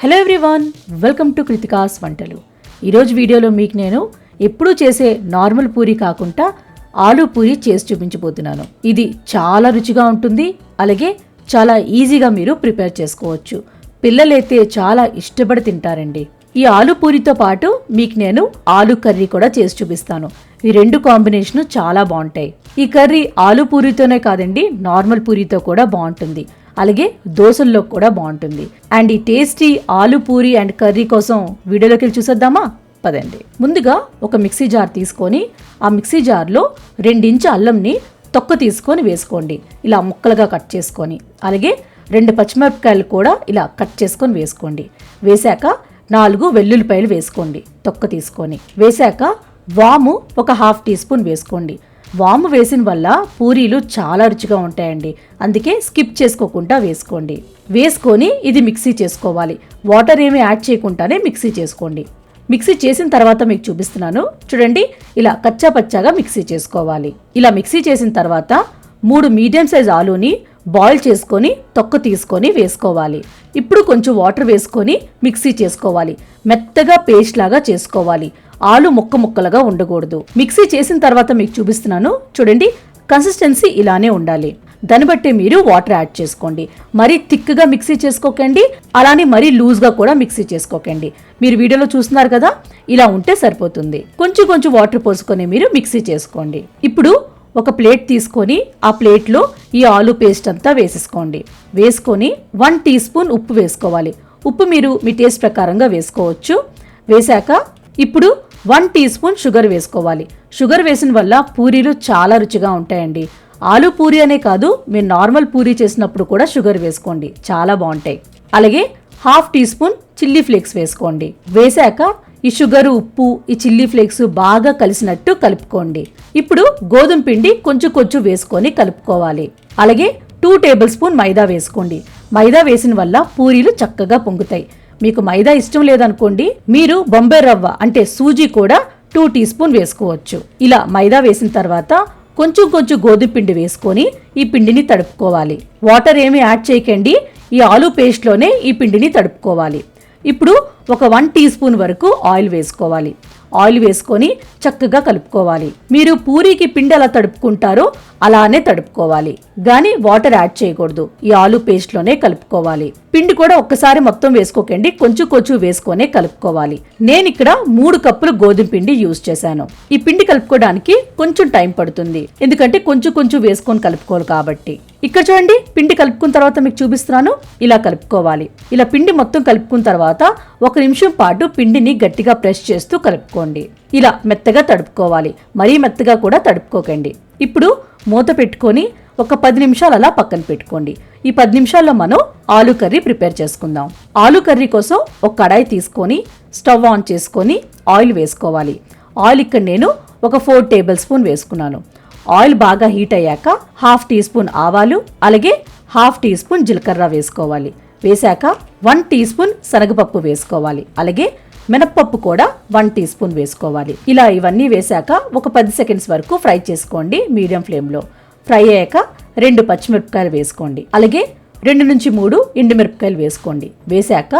Hello everyone welcome to Kritika's వంటలు. ఈరోజు వీడియోలో మీకు నేను ఎప్పుడూ చేసే నార్మల్ పూరి కాకుండా ఆలూ పూరి చేసి చూపించబోతున్నాను. ఇది చాలా రుచిగా ఉంటుంది అలాగే చాలా ఈజీగా మీరు ప్రిపేర్ చేసుకోవచ్చు. పిల్లలైతే చాలా ఇష్టపడి తింటారండి. ఈ ఆలు పూరితో పాటు మీకు నేను ఆలు కర్రీ కూడా చేసి చూపిస్తాను. ఈ రెండు కాంబినేషన్ చాలా బాగుంటాయి. ఈ కర్రీ ఆలు పూరితోనే కాదండి నార్మల్ పూరితో కూడా బాగుంటుంది. అలాగే దోశల్లో కూడా బాగుంటుంది. అండ్ ఈ టేస్టీ ఆలు పూరి అండ్ కర్రీ కోసం వీడియోలోకి వెళ్ళి చూసేద్దామా? పదండి. ముందుగా ఒక మిక్సీ జార్ తీసుకొని ఆ మిక్సీ జార్లో రెండించు అల్లంని తొక్క తీసుకొని వేసుకోండి. ఇలా ముక్కలుగా కట్ చేసుకొని అలాగే రెండు పచ్చిమిరపకాయలు కూడా ఇలా కట్ చేసుకొని వేసుకోండి. వేశాక నాలుగు వెల్లుల్లిపాయలు వేసుకోండి తొక్క తీసుకొని. వేశాక వాము ఒక హాఫ్ టీ స్పూన్ వేసుకోండి. వాము వేసిన వల్ల పూరీలు చాలా రుచిగా ఉంటాయండి. అందుకే స్కిప్ చేసుకోకుండా వేసుకోండి. వేసుకొని ఇది మిక్సీ చేసుకోవాలి. వాటర్ ఏమీ యాడ్ చేయకుండానే మిక్సీ చేసుకోండి. మిక్సీ చేసిన తర్వాత మీకు చూపిస్తున్నాను. చూడండి ఇలా కచ్చా పచ్చాగా మిక్సీ చేసుకోవాలి. ఇలా మిక్సీ చేసిన తర్వాత మూడు మీడియం సైజ్ ఆలూని బాయిల్ చేసుకొని తొక్క తీసుకొని వేసుకోవాలి. ఇప్పుడు కొంచెం వాటర్ వేసుకొని మిక్సీ చేసుకోవాలి. మెత్తగా పేస్ట్ లాగా చేసుకోవాలి. ఆలు ముక్క ముక్కలుగా ఉండకూడదు. మిక్సీ చేసిన తర్వాత మీకు చూపిస్తున్నాను. చూడండి కన్సిస్టెన్సీ ఇలానే ఉండాలి. దాన్ని బట్టి మీరు వాటర్ యాడ్ చేసుకోండి. మరీ థిక్గా మిక్సీ చేసుకోకండి అలానే మరీ లూజ్గా కూడా మిక్సీ చేసుకోకండి. మీరు వీడియోలో చూస్తున్నారు కదా ఇలా ఉంటే సరిపోతుంది. కొంచెం కొంచెం వాటర్ పోసుకొని మీరు మిక్సీ చేసుకోండి. ఇప్పుడు ఒక ప్లేట్ తీసుకొని ఆ ప్లేట్లో ఈ ఆలు పేస్ట్ అంతా వేసేసుకోండి. వేసుకొని వన్ టీ స్పూన్ ఉప్పు వేసుకోవాలి. ఉప్పు మీరు మీ టేస్ట్ ప్రకారంగా వేసుకోవచ్చు. వేశాక ఇప్పుడు వన్ టీ స్పూన్ షుగర్ వేసుకోవాలి. షుగర్ వేసిన వల్ల పూరీలు చాలా రుచిగా ఉంటాయండి. ఆలు పూరి అనే కాదు మీరు నార్మల్ పూరి చేసినప్పుడు కూడా షుగర్ వేసుకోండి. చాలా బాగుంటాయి. అలాగే half teaspoon chilli flakes వేసుకోండి. వేశాక ఈ షుగర్ ఉప్పు ఈ చిల్లీ ఫ్లేక్స్ బాగా కలిసినట్టు కలుపుకోండి. ఇప్పుడు గోధుమ పిండి కొంచెం కొంచెం వేసుకొని కలుపుకోవాలి. అలాగే టూ టేబుల్ స్పూన్ మైదా వేసుకోండి. మైదా వేసిన వల్ల పూరీలు చక్కగా పొంగుతాయి. మీకు మైదా ఇష్టం లేదనుకోండి మీరు బొంబే రవ్వ అంటే సూజీ కూడా టూ టీ స్పూన్ వేసుకోవచ్చు. ఇలా మైదా వేసిన తర్వాత కొంచెం కొంచెం గోధుమ పిండి వేసుకొని ఈ పిండిని తడుపుకోవాలి. వాటర్ ఏమీ యాడ్ చేయకండి ఈ ఆలు పేస్ట్లోనే ఈ పిండిని తడుపుకోవాలి. ఇప్పుడు ఒక వన్ టీ స్పూన్ వరకు ఆయిల్ వేసుకోవాలి. ఆయిల్ వేసుకొని చక్కగా కలుపుకోవాలి. మీరు పూరీకి పిండి ఎలా తడుపుకుంటారో అలానే తడుపుకోవాలి. గాని వాటర్ యాడ్ చేయకూడదు. ఈ ఆలు పేస్ట్లోనే కలుపుకోవాలి. పిండి కూడా ఒక్కసారి మొత్తం వేసుకోకండి కొంచెం కొంచెం వేసుకొనే కలుపుకోవాలి. నేను ఇక్కడ మూడు కప్పులు గోధుమ పిండి యూజ్ చేశాను. ఈ పిండి కలుపుకోవడానికి కొంచెం టైం పడుతుంది. ఎందుకంటే కొంచెం కొంచెం వేసుకొని కలుపుకోవాలి కాబట్టి. ఇక్కడ చూడండి పిండి కలుపుకున్న తర్వాత మీకు చూపిస్తున్నాను. ఇలా కలుపుకోవాలి. ఇలా పిండి మొత్తం కలుపుకున్న తర్వాత ఒక నిమిషం పాటు పిండిని గట్టిగా ప్రెస్ చేస్తూ కలుపుకోండి. ఇలా మెత్తగా తడుపుకోవాలి. మరీ మెత్తగా కూడా తడుపుకోకండి. ఇప్పుడు మూత పెట్టుకొని ఒక పది నిమిషాలు అలా పక్కన పెట్టుకోండి. ఈ పది నిమిషాల్లో మనం ఆలు కర్రీ ప్రిపేర్ చేసుకుందాం. ఆలు కర్రీ కోసం ఒక కడాయి తీసుకొని స్టవ్ ఆన్ చేసుకొని ఆయిల్ వేసుకోవాలి. ఆయిల్ ఇక్కడ నేను ఒక ఫోర్ టేబుల్ స్పూన్ వేసుకున్నాను. ఆయిల్ బాగా హీట్ అయ్యాక హాఫ్ టీ స్పూన్ ఆవాలు అలాగే హాఫ్ టీ స్పూన్ జీలకర్ర వేసుకోవాలి. వేశాక వన్ టీ స్పూన్ శనగపప్పు వేసుకోవాలి. అలాగే మినప్పప్పు కూడా వన్ టీ స్పూన్ వేసుకోవాలి. ఇలా ఇవన్నీ వేశాక ఒక పది సెకండ్స్ వరకు ఫ్రై చేసుకోండి మీడియం ఫ్లేమ్లో. ఫ్రై అయ్యాక రెండు పచ్చిమిరపకాయలు వేసుకోండి. అలాగే రెండు నుంచి మూడు ఎండుమిరపకాయలు వేసుకోండి. వేశాక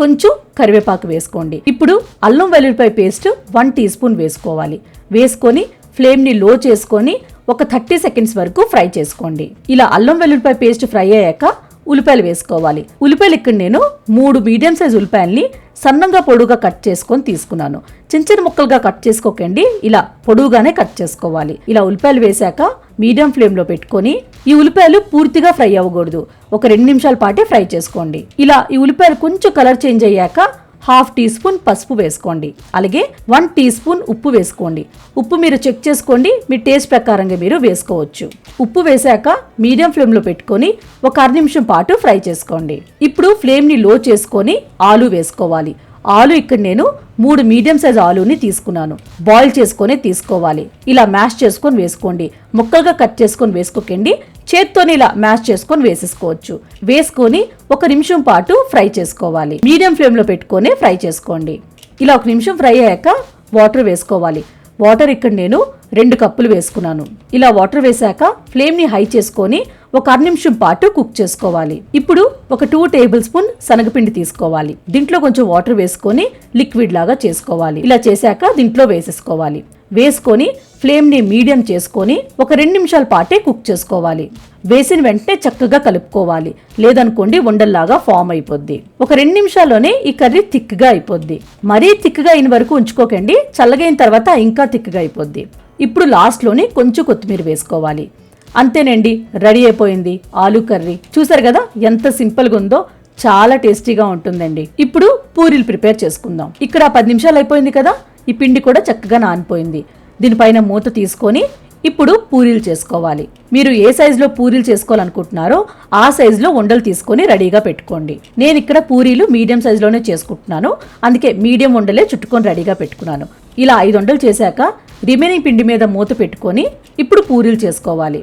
కొంచెం కరివేపాకు వేసుకోండి. ఇప్పుడు అల్లం వెల్లుల్లిపాయ పేస్ట్ వన్ టీ స్పూన్ వేసుకోవాలి. వేసుకొని ఫ్లేమ్ని లో చేసుకొని ఒక థర్టీ సెకండ్స్ వరకు ఫ్రై చేసుకోండి. ఇలా అల్లం వెల్లుల్లిపాయ పేస్ట్ ఫ్రై అయ్యాక ఉల్లిపాయలు వేసుకోవాలి. ఉల్లిపాయలు ఇక్కడ నేను మూడు మీడియం సైజ్ ఉల్లిపాయల్ని సన్నంగా పొడుగా కట్ చేసుకొని తీసుకున్నాను. చిన్న చిన్న ముక్కలుగా కట్ చేసుకోకండి. ఇలా పొడువుగానే కట్ చేసుకోవాలి. ఇలా ఉల్లిపాయలు వేశాక మీడియం ఫ్లేమ్లో పెట్టుకొని ఈ ఉల్లిపాయలు పూర్తిగా ఫ్రై అవ్వకూడదు. ఒక రెండు నిమిషాల పాటే ఫ్రై చేసుకోండి. ఇలా ఈ ఉల్లిపాయలు కొంచెం కలర్ చేంజ్ అయ్యాక హాఫ్ టీ స్పూన్ పసుపు వేసుకోండి. అలాగే వన్ టీ స్పూన్ ఉప్పు వేసుకోండి. ఉప్పు మీరు చెక్ చేసుకోండి. మీ టేస్ట్ ప్రకారంగా మీరు వేసుకోవచ్చు. ఉప్పు వేశాక మీడియం ఫ్లేమ్లో పెట్టుకొని ఒక అర నిమిషం పాటు ఫ్రై చేసుకోండి. ఇప్పుడు ఫ్లేమ్ని లో చేసుకొని ఆలు వేసుకోవాలి. ఆలు ఇక్కడ నేను మూడు మీడియం సైజ్ ఆలుని తీసుకున్నాను. బాయిల్ చేసుకొని తీసుకోవాలి. ఇలా మ్యాష్ చేసుకొని వేసుకోండి. ముక్కలుగా కట్ చేసుకొని వేసుకోకండి. చేత్తోని ఇలా మ్యాష్ చేసుకొని వేసేసుకోవచ్చు. వేసుకొని ఒక నిమిషం పాటు ఫ్రై చేసుకోవాలి. మీడియం ఫ్లేమ్లో పెట్టుకొని ఫ్రై చేసుకోండి. ఇలా ఒక నిమిషం ఫ్రై అయ్యాక వాటర్ వేసుకోవాలి. వాటర్ ఇక్కడ నేను రెండు కప్పులు వేసుకున్నాను. ఇలా వాటర్ వేశాక ఫ్లేమ్ని హై చేసుకొని ఒక అర నిమిషం పాటు కుక్ చేసుకోవాలి. ఇప్పుడు ఒక టూ టేబుల్ స్పూన్ శనగపిండి తీసుకోవాలి. దీంట్లో కొంచెం వాటర్ వేసుకొని లిక్విడ్ లాగా చేసుకోవాలి. ఇలా చేశాక దీంట్లో వేసేసుకోవాలి. వేసుకొని ఫ్లేమ్ని మీడియం చేసుకొని ఒక రెండు నిమిషాల పాటే కుక్ చేసుకోవాలి. వేసిన వెంటనే చక్కగా కలుపుకోవాలి. లేదనుకోండి ఉండల్లాగా ఫామ్ అయిపోద్ది. ఒక రెండు నిమిషాల్లోనే ఈ కర్రీ థిక్గా అయిపోద్ది. మరీ థిక్గా అయిన వరకు ఉంచుకోకండి. చల్లగైన తర్వాత ఇంకా థిక్గా అయిపోద్ది. ఇప్పుడు లాస్ట్లోనే కొంచెం కొత్తిమీర వేసుకోవాలి. అంతేనండి రెడీ అయిపోయింది ఆలూ కర్రీ. చూసారు కదా ఎంత సింపుల్గా ఉందో? చాలా టేస్టీగా ఉంటుందండి. ఇప్పుడు పూరీలు ప్రిపేర్ చేసుకుందాం. ఇక్కడ పది నిమిషాలు అయిపోయింది కదా? ఈ పిండి కూడా చక్కగా నానిపోయింది. దీనిపైన మూత తీసుకొని ఇప్పుడు పూరీలు చేసుకోవాలి. మీరు ఏ సైజులో పూరీలు చేసుకోవాలనుకుంటున్నారో ఆ సైజులో ఉండలు తీసుకొని రెడీగా పెట్టుకోండి. నేను ఇక్కడ పూరీలు మీడియం సైజులోనే చేసుకుంటున్నాను. అందుకే మీడియం ఉండలే చుట్టుకొని రెడీగా పెట్టుకున్నాను. ఇలా ఐదు వండలు చేశాక రిమైనింగ్ పిండి మీద మూత పెట్టుకొని ఇప్పుడు పూరీలు చేసుకోవాలి.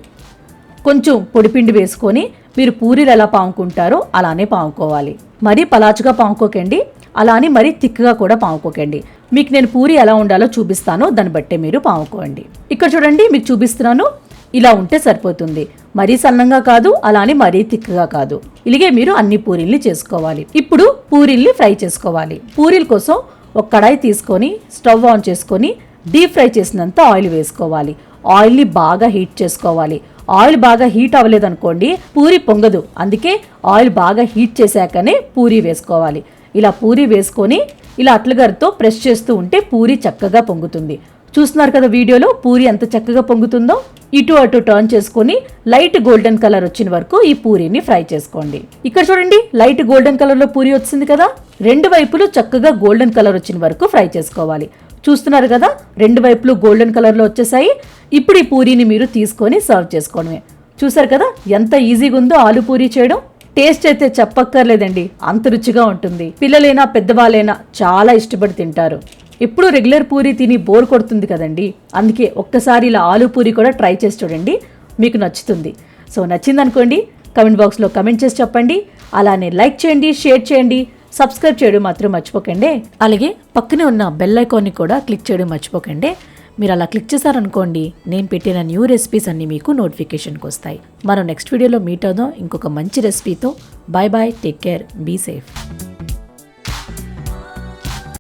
కొంచెం పొడిపిండి వేసుకొని మీరు పూరీలు ఎలా పాముకుంటారో అలానే పాముకోవాలి మరీ పలాచుగా పాముకోకండి అలానే మరీ థిక్గా కూడా పాముకోకండి మీకు నేను పూరి ఎలా ఉండాలో చూపిస్తానో. దాన్ని బట్టే మీరు పాముకోండి ఇక్కడ చూడండి మీకు చూపిస్తున్నాను. ఇలా ఉంటే సరిపోతుంది. మరీ సన్నంగా కాదు అలానే మరీ తిక్కగా కాదు. ఇలాగే మీరు అన్ని పూరీల్ని చేసుకోవాలి. ఇప్పుడు పూరీల్ని ఫ్రై చేసుకోవాలి. పూరీల కోసం ఒక కడాయి తీసుకొని స్టవ్ ఆన్ చేసుకొని డీప్ ఫ్రై చేసినంత ఆయిల్ వేసుకోవాలి. ఆయిల్ని బాగా హీట్ చేసుకోవాలి. ఆయిల్ బాగా హీట్ అవ్వలేదనుకోండి పూరి పొంగదు. అందుకే ఆయిల్ బాగా హీట్ చేశాకనే పూరి వేసుకోవాలి. ఇలా పూరి వేసుకొని ఇలా అట్లగారితో ప్రెస్ చేస్తూ ఉంటే పూరి చక్కగా పొంగుతుంది. చూస్తున్నారు కదా వీడియోలో పూరి ఎంత చక్కగా పొంగుతుందో? ఇటు అటు టర్న్ చేసుకొని లైట్ గోల్డెన్ కలర్ వచ్చిన వరకు ఈ పూరిని ఫ్రై చేసుకోండి. ఇక్కడ చూడండి లైట్ గోల్డెన్ కలర్లో పూరి వచ్చింది కదా? రెండు వైపులు చక్కగా గోల్డెన్ కలర్ వచ్చిన వరకు ఫ్రై చేసుకోవాలి. చూస్తున్నారు కదా రెండు వైపులు గోల్డెన్ కలర్లో వచ్చేసాయి. ఇప్పుడు ఈ పూరీని మీరు తీసుకొని సర్వ్ చేసుకోవడమే. చూసారు కదా ఎంత ఈజీగా ఉందో ఆలు పూరి చేయడం. టేస్ట్ అయితే చెప్పక్కర్లేదండి. అంత రుచిగా ఉంటుంది. పిల్లలైనా పెద్దవాళ్ళైనా చాలా ఇష్టపడి తింటారు. ఇప్పుడు రెగ్యులర్ పూరి తిని బోర్ కొడుతుంది కదండి. అందుకే ఒక్కసారి ఇలా ఆలూ పూరి కూడా ట్రై చేసి చూడండి. మీకు నచ్చుతుంది. సో నచ్చిందనుకోండి కమెంట్ బాక్స్లో కమెంట్ చేసి చెప్పండి. అలానే లైక్ చేయండి షేర్ చేయండి సబ్స్క్రైబ్ చేయడం మాత్రం మర్చిపోకండి. అలాగే పక్కనే ఉన్న బెల్ ఐకాన్ని కూడా క్లిక్ చేయడం మర్చిపోకండి. మీరు అలా క్లిక్ చేశారనుకోండి నేను పెట్టిన న్యూ రెసిపీస్ అన్నీ మీకు నోటిఫికేషన్కి వస్తాయి. మనం నెక్స్ట్ వీడియోలో మీట్ అవుదాం. ఇంకొక మంచి రెసిపీతో. Bye bye. Take care. Be safe.